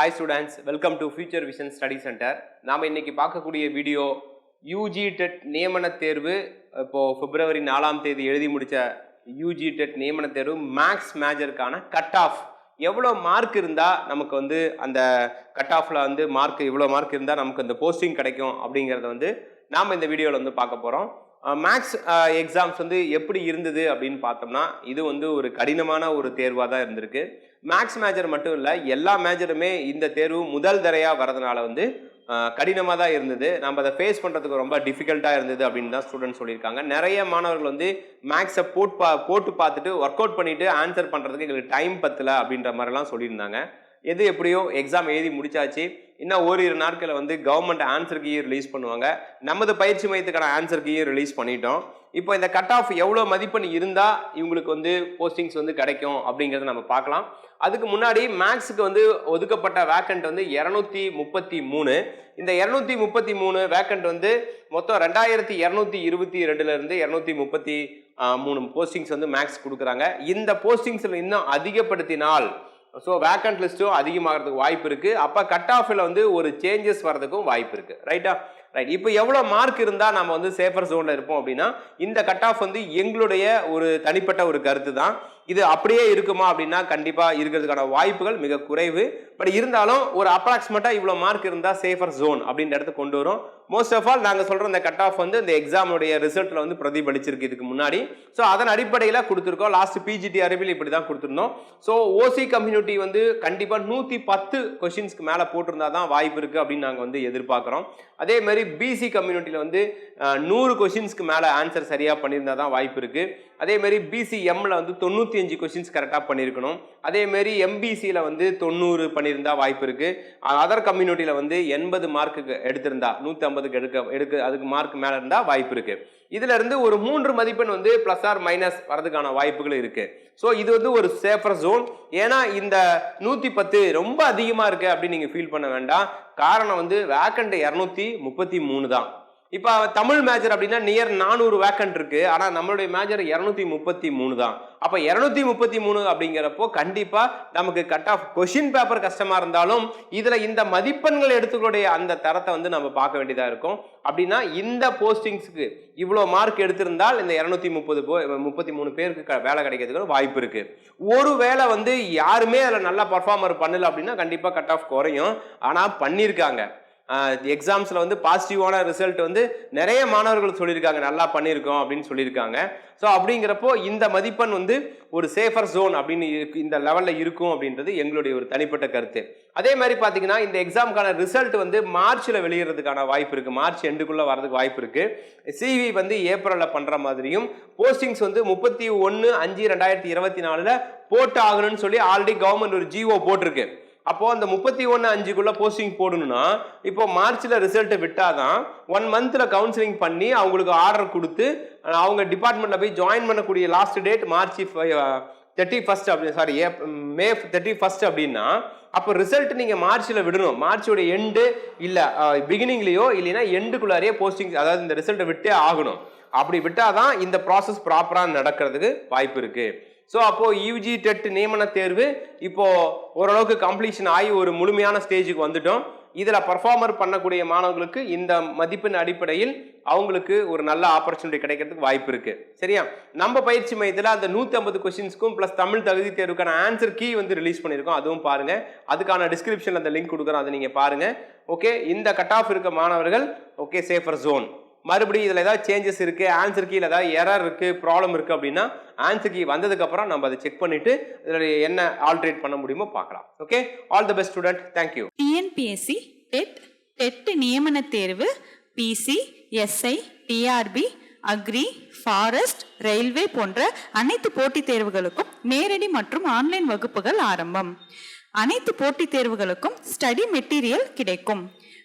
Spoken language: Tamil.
Hi students welcome to future vision study centre நாம் இன்னைக்கு பார்க்கக்கூடிய வீடியோ யூஜி டெட் நியமன தேர்வு இப்போது பிப்ரவரி நாலாம் தேதி எழுதி முடித்த யூஜி டெட் நியமன தேர்வு மேக்ஸ் மேஜருக்கான கட் ஆஃப் எவ்வளோ மார்க் இருந்தால் நமக்கு வந்து அந்த கட் ஆஃபில் வந்து மார்க் இவ்வளோ மார்க் இருந்தால் நமக்கு அந்த போஸ்டிங் கிடைக்கும் அப்படிங்கிறத வந்து நாம் இந்த வீடியோவில் வந்து பார்க்க போகிறோம் மேக்ஸ் எக்ஸாம்ஸ் வந்து எப்படி இருந்தது அப்படின்னு பார்த்தோம்னா இது வந்து ஒரு கடினமான ஒரு தேர்வாக தான் இருந்திருக்கு. மேக்ஸ் மேஜர் மட்டும் இல்லை எல்லா மேஜருமே இந்த தேர்வு முதல் தரையாக வரதுனால வந்து கடினமாக தான் இருந்தது. நம்ம அதை ஃபேஸ் பண்ணுறதுக்கு ரொம்ப டிஃபிகல்ட்டாக இருந்தது அப்படின்னு தான் ஸ்டூடெண்ட்ஸ் சொல்லியிருக்காங்க. நிறைய மாணவர்கள் வந்து மேக்ஸை போட் பா போட்டு பார்த்துட்டு ஒர்க் அவுட் பண்ணிவிட்டு ஆன்சர் பண்ணுறதுக்கு எங்களுக்கு டைம் பத்தலை அப்படின்ற மாதிரிலாம் சொல்லியிருந்தாங்க. எது எப்படியோ எக்ஸாம் எழுதி முடிச்சாச்சு. இன்னும் ஓரிரு நாட்களில் வந்து கவர்மெண்ட் ஆன்சர் கீயை ரிலீஸ் பண்ணுவாங்க. நமது பயிற்சி மையத்துக்கான ஆன்சர் கீயை ரிலீஸ் பண்ணிட்டோம். இப்போ இந்த கட் ஆஃப் எவ்வளோ மதிப்பெண் இருந்தால் இவங்களுக்கு வந்து போஸ்டிங்ஸ் வந்து கிடைக்கும் அப்படிங்கிறத நம்ம பார்க்கலாம். அதுக்கு முன்னாடி மேக்ஸுக்கு வந்து ஒதுக்கப்பட்ட வேக்கண்ட் வந்து இரநூத்தி முப்பத்தி மூணு. இந்த இரநூத்தி முப்பத்தி மூணு வேக்கண்ட் வந்து மொத்தம் ரெண்டாயிரத்தி இரநூத்தி இருபத்தி ரெண்டுலேருந்து இரநூத்தி முப்பத்தி மூணு போஸ்டிங்ஸ் வந்து மேக்ஸ் கொடுக்குறாங்க. இந்த போஸ்டிங்ஸில் இன்னும் அதிகப்படுத்தினால் ஸோ வேக்கண்ட் லிஸ்ட்டும் அதிகமாகிறதுக்கு வாய்ப்பு இருக்குது அப்போ கட் ஆஃபில் வந்து ஒரு சேஞ்சஸ் வர்றதுக்கும் வாய்ப்பு இருக்குது ரைட்டா ரைட் இப்போ எவ்வளோ மார்க் இருந்தால் நம்ம வந்து சேஃபர் ஜோனில் இருப்போம் அப்படின்னா இந்த கட் ஆஃப் வந்து எங்களுடைய ஒரு தனிப்பட்ட ஒரு கருத்து தான் இது அப்படியே இருக்குமா அப்படின்னா கண்டிப்பாக இருக்கிறதுக்கான வாய்ப்புகள் மிக குறைவு. பட் இருந்தாலும் ஒரு அப்ராக்சிமேட்டாக இவ்வளோ மார்க் இருந்தால் சேஃபர் ஜோன் அப்படின்ற இடத்துக்கு கொண்டு வரும். மோஸ்ட் ஆஃப் ஆல் நாங்கள் சொல்கிற இந்த கட் ஆஃப் வந்து இந்த எக்ஸாமுடைய ரிசல்ட்டில் வந்து பிரதிபலிச்சிருக்கு இதுக்கு முன்னாடி. ஸோ அதன் அடிப்படையில் கொடுத்துருக்கோம். லாஸ்ட் பிஜிடி அறிவில் இப்படி தான் கொடுத்துருந்தோம். ஸோ ஓசி கம்யூனிட்டி வந்து கண்டிப்பாக நூற்றி பத்து கொஷின்ஸ்க்கு மேலே போட்டிருந்தா தான் வாய்ப்பு இருக்குது அப்படின்னு நாங்கள் வந்து எதிர்பார்க்குறோம். அதே மாதிரி பிசி கம்யூனிட்டியில் வந்து நூறு கொஷின்ஸ்க்கு மேலே ஆன்சர் சரியாக பண்ணியிருந்தா தான் வாய்ப்பு இருக்குது அதே மாதிரி பிசிஎம்மில் வந்து தொண்ணூற்றி அஞ்சு கொஷின்ஸ் கரெக்டாக பண்ணியிருக்கணும். அதே மாதிரி எம்பிசியில் வந்து தொண்ணூறு பண்ணியிருந்தா வாய்ப்பு இருக்குது அதர் கம்யூனிட்டியில் வந்து எண்பது மார்க்குக்கு எடுத்திருந்தா நூற்றி ஐம்பதுக்கு எடுக்க எடுக்க அதுக்கு மார்க் மேலே இருந்தால் வாய்ப்பு இருக்குது இதுல இருந்து ஒரு மூன்று மதிப்பெண் வந்து ப்ளஸ் ஆர் மைனஸ் வரதுக்கான வாய்ப்புகள் இருக்குது ஸோ இது வந்து ஒரு சேஃபர் ஜோன் ஏன்னா இந்த நூற்றி பத்து ரொம்ப அதிகமாக இருக்குது அப்படின்னு நீங்கள் ஃபீல் பண்ண வேண்டாம். காரணம் வந்து வேக்கண்ட் இரநூத்தி முப்பத்தி மூணு தான். இப்போ தமிழ் மேஜர் அப்படின்னா நியர் நானூறு வேக்கன்ட் இருக்கு. ஆனால் நம்மளுடைய மேஜர் இரநூத்தி முப்பத்தி மூணு தான். அப்போ இரநூத்தி முப்பத்தி மூணு அப்படிங்கிறப்போ கண்டிப்பாக நமக்கு கட் ஆஃப் கொஷின் பேப்பர் கஷ்டமாக இருந்தாலும் இதில் இந்த மதிப்பெண்கள் எடுத்துக்கூடிய அந்த தரத்தை வந்து நம்ம பார்க்க வேண்டியதாக இருக்கும். அப்படின்னா இந்த போஸ்டிங்ஸுக்கு இவ்வளோ மார்க் எடுத்திருந்தால் இந்த இரநூத்தி முப்பது முப்பத்தி மூணு பேருக்கு வேலை கிடைக்கிறதுக்கு வாய்ப்பு இருக்கு. ஒரு வேலை வந்து யாருமே அதில் நல்லா பர்ஃபார்மர் பண்ணல அப்படின்னா கண்டிப்பாக கட் ஆஃப் குறையும். ஆனால் பண்ணியிருக்காங்க. எக்ஸாம்ஸில் வந்து பாசிட்டிவான ரிசல்ட் வந்து நிறைய மாணவர்கள் சொல்லியிருக்காங்க நல்லா பண்ணியிருக்கோம் அப்படின்னு சொல்லியிருக்காங்க. ஸோ அப்படிங்கிறப்போ இந்த மதிப்பெண் வந்து ஒரு சேஃபர் ஜோன் அப்படின்னு இந்த லெவலில் இருக்கும் அப்படின்றது எங்களுடைய ஒரு தனிப்பட்ட கருத்து. அதே மாதிரி பார்த்தீங்கன்னா இந்த எக்ஸாமுக்கான ரிசல்ட் வந்து மார்ச்சில் வெளியிடுறதுக்கான வாய்ப்பு இருக்குது மார்ச் எண்டுக்குள்ளே வரதுக்கு வாய்ப்பு இருக்குது சிவி வந்து ஏப்ரலில் பண்ணுற மாதிரியும் போஸ்டிங்ஸ் வந்து முப்பத்தி ஒன்று அஞ்சு ரெண்டாயிரத்தி இருபத்தி நாலில் போட்டு ஆகணும்னு சொல்லி ஆல்ரெடி கவர்மெண்ட் ஒரு ஜிஓ போட்டிருக்கு. அப்போ அந்த முப்பத்தி ஒன்று அஞ்சுக்குள்ள போஸ்டிங் போடணும்னா இப்போ மார்ச்ல ரிசல்ட்டை விட்டாதான் ஒன் மந்த்ல கவுன்சிலிங் பண்ணி அவங்களுக்கு ஆர்டர் கொடுத்து அவங்க டிபார்ட்மெண்ட்ல போய் ஜாயின் பண்ணக்கூடிய last date March thirty first அப்படி சாரி மே தேர்ட்டி ஃபர்ஸ்ட் அப்படின்னா அப்போ ரிசல்ட் நீங்கள் மார்ச்சில் விடணும். மார்ச்சோட எண்டு இல்லை பிகினிங்லேயோ இல்லைன்னா எண்டுக்குள்ளாரியே போஸ்டிங் அதாவது இந்த ரிசல்ட்டை விட்டே ஆகணும். அப்படி விட்டாதான் இந்த ப்ராசஸ் ப்ராப்பராக நடக்கிறதுக்கு வாய்ப்பு இருக்குது ஸோ அப்போது யூஜி டெட் நியமன தேர்வு இப்போது ஓரளவுக்கு கம்ப்ளீஷன் ஆகி ஒரு முழுமையான ஸ்டேஜுக்கு வந்துட்டோம். இதில் பர்ஃபார்மர் பண்ணக்கூடிய மாணவர்களுக்கு இந்த மதிப்பின் அடிப்படையில் அவங்களுக்கு ஒரு நல்ல ஆப்பர்ச்சுனிட்டி கிடைக்கிறதுக்கு வாய்ப்பு இருக்குது சரியா? நம்ம பயிற்சி மையத்தில் அந்த நூற்றி ஐம்பது கொஸ்டின்ஸ்க்கும் ப்ளஸ் தமிழ் தகுதி தேர்வுக்கான ஆன்சர் கீ வந்து ரிலீஸ் பண்ணியிருக்கோம் அதுவும் பாருங்கள் அதுக்கான டிஸ்கிரிப்ஷனில் அந்த லிங்க் கொடுக்குறோம். அதை நீங்கள் பாருங்கள் ஓகே இந்த கட் ஆஃப் இருக்க மாணவர்கள் ஓகே சேஃபர் ஜோன் மறுபடியும் இதில் ஏதாவது சேஞ்சஸ் இருக்குது ஆன்சர் கீழே ஏதாவது எரர் இருக்குது ப்ராப்ளம் இருக்குது அப்படின்னா ஆன்சர் கீ வந்ததுக்கப்புறம் நம்ம அதை செக் பண்ணிவிட்டு இதில் என்ன ஆல்ட்ரேட் பண்ண முடியுமோ பார்க்கலாம். Okay all the best student thank you TNPSC TET TET நியமன தேர்வு PC SI TRB agri forest railway போன்ற அனைத்து போட்டித் தேர்வுகளுக்கும் நேரடி மற்றும் ஆன்லைன் வகுப்புகள் ஆரம்பம். அனைத்து போட்டித் தேர்வுகளுக்கும் ஸ்டடி மெட்டீரியல் கிடைக்கும்.